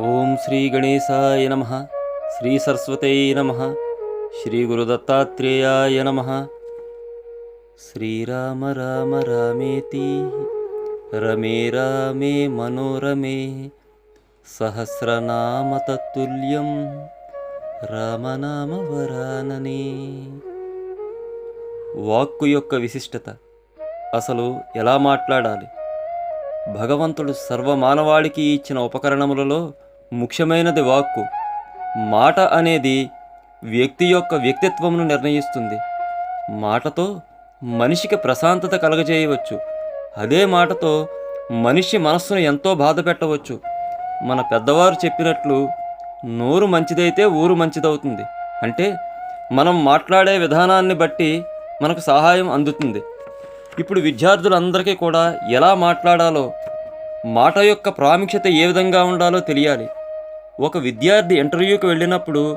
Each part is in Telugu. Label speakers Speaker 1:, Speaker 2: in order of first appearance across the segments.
Speaker 1: ఓం శ్రీ గణేశాయ నమ. శ్రీ సరస్వతై నమ. శ్రీ గురుదత్తాత్రేయాయ నమ. శ్రీరామ రామ రామేతి. రమే రామే మనోరమే. సహస్రనామ తత్తుల్యం. రామనామ వరాననే. వాక్కు యొక్క విశిష్టత. అసలు ఎలా మాట్లాడాలి? భగవంతుడు సర్వమానవాళికి ఇచ్చిన ఉపకరణములలో ముఖ్యమైనది వాక్కు. మాట అనేది వ్యక్తి యొక్క వ్యక్తిత్వమును నిర్ణయిస్తుంది. మాటతో మనిషికి ప్రశాంతత కలగజేయవచ్చు. అదే మాటతో మనిషి మనస్సును ఎంతో బాధ పెట్టవచ్చు. మన పెద్దవారు చెప్పినట్లు నోరు మంచిదైతే ఊరు మంచిదవుతుంది. అంటే మనం మాట్లాడే విధానాన్ని బట్టి మనకు సహాయం అందుతుంది. ఇప్పుడు విద్యార్థులందరికీ కూడా ఎలా మాట్లాడాలో మాట యొక్క ప్రాముఖ్యత ఏ విధంగా ఉండాలో తెలియాలి. ఒక విద్యార్థి ఇంటర్వ్యూకి వెళ్ళినప్పుడు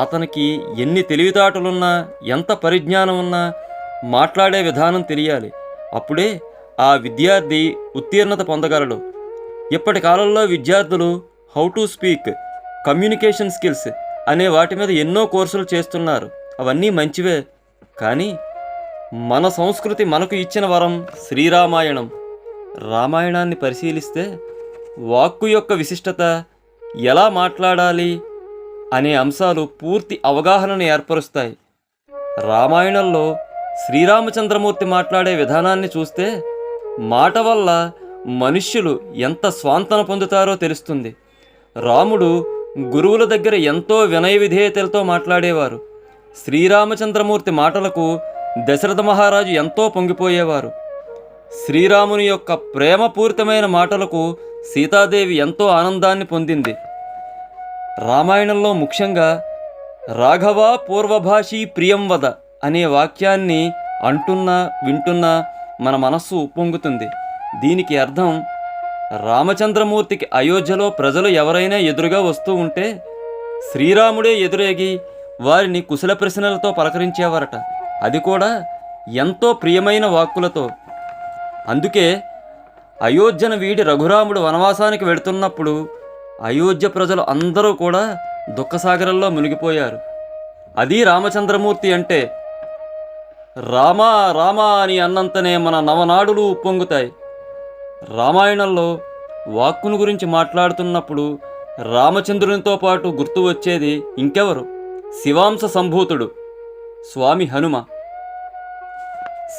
Speaker 1: అతనికి ఎన్ని తెలివితేటలున్నా ఎంత పరిజ్ఞానం ఉన్నా మాట్లాడే విధానం తెలియాలి. అప్పుడే ఆ విద్యార్థి ఉత్తీర్ణత పొందగలడు. ఇప్పటి కాలంలో విద్యార్థులు how to speak communication skills అనే వాటి మీద ఎన్నో కోర్సులు చేస్తున్నారు. అవన్నీ మంచివే. కానీ మన సంస్కృతి మనకు ఇచ్చిన వరం శ్రీరామాయణం. రామాయణాన్ని పరిశీలిస్తే వాక్కు యొక్క విశిష్టత ఎలా మాట్లాడాలి అనే అంశాలు పూర్తి అవగాహనను ఏర్పరుస్తాయి. రామాయణంలో శ్రీరామచంద్రమూర్తి మాట్లాడే విధానాన్ని చూస్తే మాట వల్ల మనుష్యులు ఎంత స్వాంతన పొందుతారో తెలుస్తుంది. రాముడు గురువుల దగ్గర ఎంతో వినయ విధేయతలతో మాట్లాడేవారు. శ్రీరామచంద్రమూర్తి మాటలకు దశరథ మహారాజు ఎంతో పొంగిపోయేవారు. శ్రీరాముని యొక్క ప్రేమపూరితమైన మాటలకు సీతాదేవి ఎంతో ఆనందాన్ని పొందింది. రామాయణంలో ముఖ్యంగా రాఘవ పూర్వభాషీ ప్రియం వద అనే వాక్యాన్ని అంటున్నా వింటున్నా మన మనస్సు ఉప్పొంగుతుంది. దీనికి అర్థం రామచంద్రమూర్తికి అయోధ్యలో ప్రజలు ఎవరైనా ఎదురుగా వస్తూ ఉంటే శ్రీరాముడే ఎదురేగి వారిని కుశల ప్రశ్నలతో పలకరించేవారట. అది కూడా ఎంతో ప్రియమైన వాక్కులతో. అందుకే అయోధ్యను వీడి రఘురాముడు వనవాసానికి వెళుతున్నప్పుడు అయోధ్య ప్రజలు అందరూ కూడా దుఃఖసాగరంలో మునిగిపోయారు. అది రామచంద్రమూర్తి అంటే రామా రామా అని అన్నంతనే మన నవనాడులు ఉప్పొంగుతాయి. రామాయణంలో వాక్కును గురించి మాట్లాడుతున్నప్పుడు రామచంద్రునితో పాటు గుర్తు వచ్చేది ఇంకెవరు? శివాంశ సంభూతుడు స్వామి హనుమ.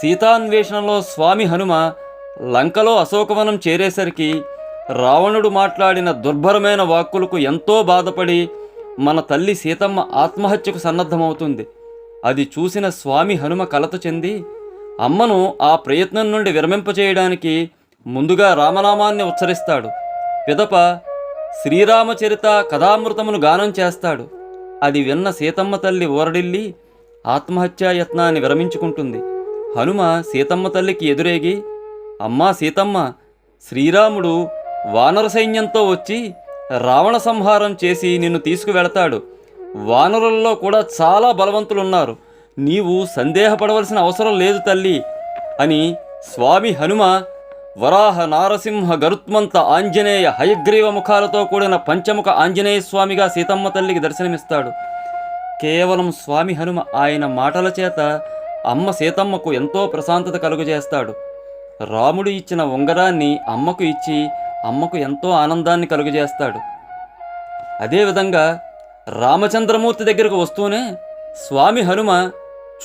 Speaker 1: సీతాన్వేషణలో స్వామి హనుమ లంకలో అశోకవనం చేరేసరికి రావణుడు మాట్లాడిన దుర్భరమైన వాక్కులకు ఎంతో బాధపడి మన తల్లి సీతమ్మ ఆత్మహత్యకు సన్నద్ధమవుతుంది. అది చూసిన స్వామి హనుమ కలత చెంది అమ్మను ఆ ప్రయత్నం నుండి విరమింపచేయడానికి ముందుగా రామనామాన్ని ఉచ్చరిస్తాడు. పిదప శ్రీరామచరిత కథామృతమును గానం చేస్తాడు. అది విన్న సీతమ్మ తల్లి ఊరడిల్లి ఆత్మహత్యాయత్నాన్ని విరమించుకుంటుంది. హనుమ సీతమ్మ తల్లికి ఎదురేగి అమ్మా సీతమ్మ శ్రీరాముడు వానర సైన్యంతో వచ్చి రావణ సంహారం చేసి నిన్ను తీసుకువెళతాడు. వానరుల్లో కూడా చాలా బలవంతులున్నారు. నీవు సందేహపడవలసిన అవసరం లేదు తల్లి అని స్వామి హనుమ వరాహ నారసింహ గరుత్మంత ఆంజనేయ హయగ్రీవ ముఖాలతో కూడిన పంచముఖ ఆంజనేయ స్వామిగా సీతమ్మ తల్లికి దర్శనమిస్తాడు. కేవలం స్వామి హనుమ ఆయన మాటల చేత అమ్మ సీతమ్మకు ఎంతో ప్రశాంతత కలుగజేస్తాడు. రాముడు ఇచ్చిన ఉంగరాన్ని అమ్మకు ఇచ్చి అమ్మకు ఎంతో ఆనందాన్ని కలుగజేస్తాడు. అదేవిధంగా రామచంద్రమూర్తి దగ్గరకు వస్తూనే స్వామి హనుమ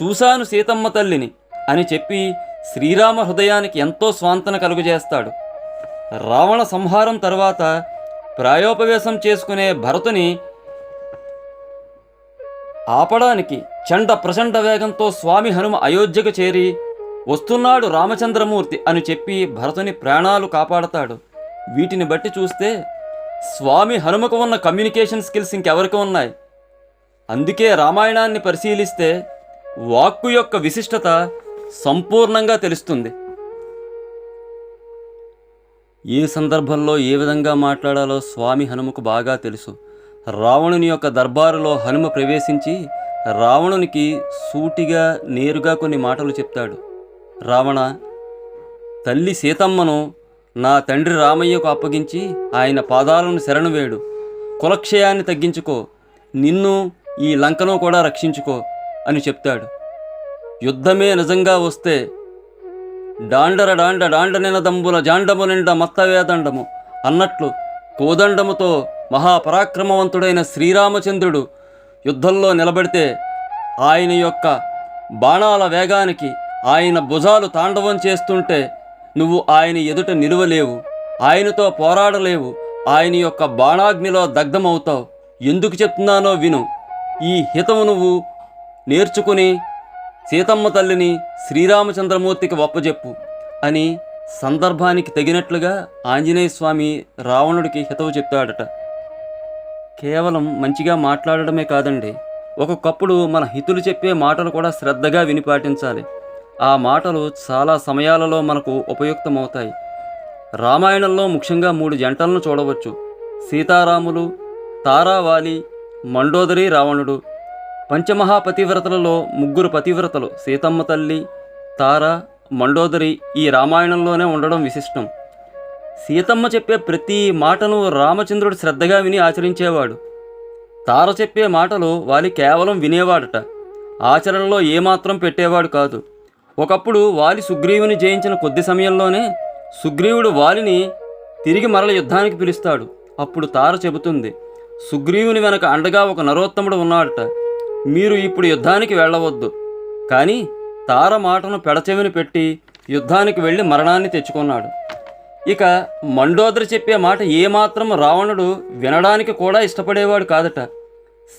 Speaker 1: చూశాను సీతమ్మ తల్లిని అని చెప్పి శ్రీరామ హృదయానికి ఎంతో స్వాంతన కలుగజేస్తాడు. రావణ సంహారం తర్వాత ప్రాయోపవేశం చేసుకునే భరతుని ఆపడానికి చండ ప్రచండ వేగంతో స్వామి హనుమ అయోధ్యకు చేరి వస్తున్నాడు రామచంద్రమూర్తి అని చెప్పి భరతుని ప్రాణాలు కాపాడతాడు. వీటిని బట్టి చూస్తే స్వామి హనుమకు ఉన్న కమ్యూనికేషన్ స్కిల్స్ ఇంకెవరికి ఉన్నాయి? అందుకే రామాయణాన్ని పరిశీలిస్తే వాక్కు యొక్క విశిష్టత సంపూర్ణంగా తెలుస్తుంది. ఏ సందర్భంలో ఏ విధంగా మాట్లాడాలో స్వామి హనుమకు బాగా తెలుసు. రావణుని యొక్క దర్బారులో హనుమ ప్రవేశించి రావణునికి సూటిగా నేరుగా కొన్ని మాటలు చెప్తాడు. రావణ తల్లి సీతమ్మను నా తండ్రి రామయ్యకు అప్పగించి ఆయన పాదాలను శరణు వేడు. కులక్షయాన్ని తగ్గించుకో. నిన్ను ఈ లంకను కూడా రక్షించుకో అని చెప్తాడు. యుద్ధమే నిజంగా వస్తే డాండర డాండ డాండ నినదంబుల జాండము నిండ మత్తవేదండము అన్నట్లు కోదండముతో మహాపరాక్రమవంతుడైన శ్రీరామచంద్రుడు యుద్ధంలో నిలబడితే ఆయన యొక్క బాణాల వేగానికి ఆయన భుజాలు తాండవం చేస్తుంటే నువ్వు ఆయన ఎదుట నిలువలేవు. ఆయనతో పోరాడలేవు. ఆయన యొక్క బాణాగ్నిలో దగ్ధమవుతావు. ఎందుకు చెప్తున్నానో విను. ఈ హితము నువ్వు నేర్చుకుని సీతమ్మ తల్లిని శ్రీరామచంద్రమూర్తికి ఒప్పజెప్పు అని సందర్భానికి తగినట్లుగా ఆంజనేయ స్వామి రావణుడికి హితవు చెప్తాడట కేవలం మంచిగా మాట్లాడడమే కాదండి. ఒక్కొక్కప్పుడు మన హితులు చెప్పే మాటలు కూడా శ్రద్ధగా వినిపాటించాలి ఆ మాటలు చాలా సమయాలలో మనకు ఉపయుక్తమవుతాయి. రామాయణంలో ముఖ్యంగా మూడు జంటలను చూడవచ్చు. సీతారాములు తారావాలి మండోదరి రావణుడు. పంచమహాపతివ్రతలలో ముగ్గురు పతివ్రతలు సీతమ్మ తల్లి తార మండోదరి ఈ రామాయణంలోనే ఉండడం విశిష్టం. సీతమ్మ చెప్పే ప్రతి మాటను రామచంద్రుడు శ్రద్ధగా విని ఆచరించేవాడు. తార చెప్పే మాటలు వాలి కేవలం వినేవాడట. ఆచరణలో ఏమాత్రం పెట్టేవాడు కాదు. ఒకప్పుడు వాలి సుగ్రీవుని జయించిన కొద్ది సమయంలోనే సుగ్రీవుడు వాలిని తిరిగి మరల యుద్ధానికి పిలుస్తాడు. అప్పుడు తార చెబుతుంది సుగ్రీవుని వెనక అండగా ఒక నరోత్తముడు ఉన్నాడట. మీరు ఇప్పుడు యుద్ధానికి వెళ్ళవద్దు. కానీ తార మాటను పెడచెవిని పెట్టి యుద్ధానికి వెళ్ళి మరణాన్ని తెచ్చుకున్నాడు. ఇక మండోదరి చెప్పే మాట ఏమాత్రం రావణుడు వినడానికి కూడా ఇష్టపడేవాడు కాదట.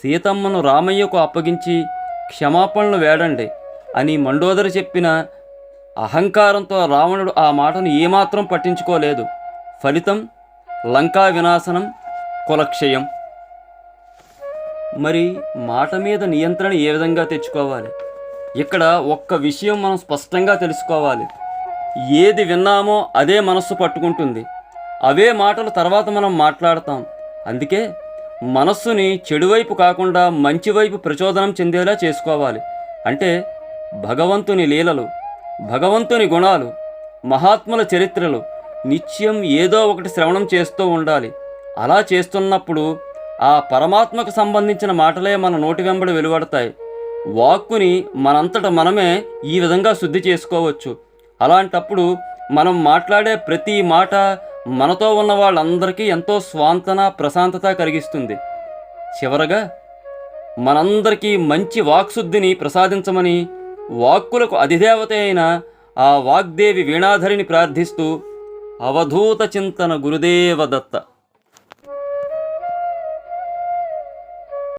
Speaker 1: సీతమ్మను రామయ్యకు అప్పగించి క్షమాపణలు వేడండి. అని మండోదరి చెప్పిన అహంకారంతో రావణుడు ఆ మాటను ఏమాత్రం పట్టించుకోలేదు. ఫలితం లంకా వినాశనం కులక్షయం. మరి మాట మీద నియంత్రణ ఏ విధంగా తెచ్చుకోవాలి? ఇక్కడ ఒక్క విషయం మనం స్పష్టంగా తెలుసుకోవాలి. ఏది విన్నామో అదే మనస్సు పట్టుకుంటుంది. అవే మాటలు తర్వాత మనం మాట్లాడతాం. అందుకే మనస్సుని చెడువైపు కాకుండా మంచివైపు ప్రచోదనం చెందేలా చేసుకోవాలి. అంటే భగవంతుని లీలలు భగవంతుని గుణాలు మహాత్ముల చరిత్రలు నిత్యం ఏదో ఒకటి శ్రవణం చేస్తూ ఉండాలి. అలా చేస్తున్నప్పుడు ఆ పరమాత్మకు సంబంధించిన మాటలే మన నోటి వెంబడి వెలువడతాయి. వాక్కుని మనంతట మనమే ఈ విధంగా శుద్ధి చేసుకోవచ్చు. అలాంటప్పుడు మనం మాట్లాడే ప్రతి మాట మనతో ఉన్న వాళ్ళందరికీ ఎంతో స్వాంతన ప్రశాంతత కలిగిస్తుంది. చివరగా మనందరికీ మంచి వాక్శుద్ధిని ప్రసాదించమని వాక్కులకు అధిదేవత అయిన ఆ వాగ్దేవి వీణాధరిని ప్రార్థిస్తూ అవధూత చింతన గురుదేవదత్త. దత్త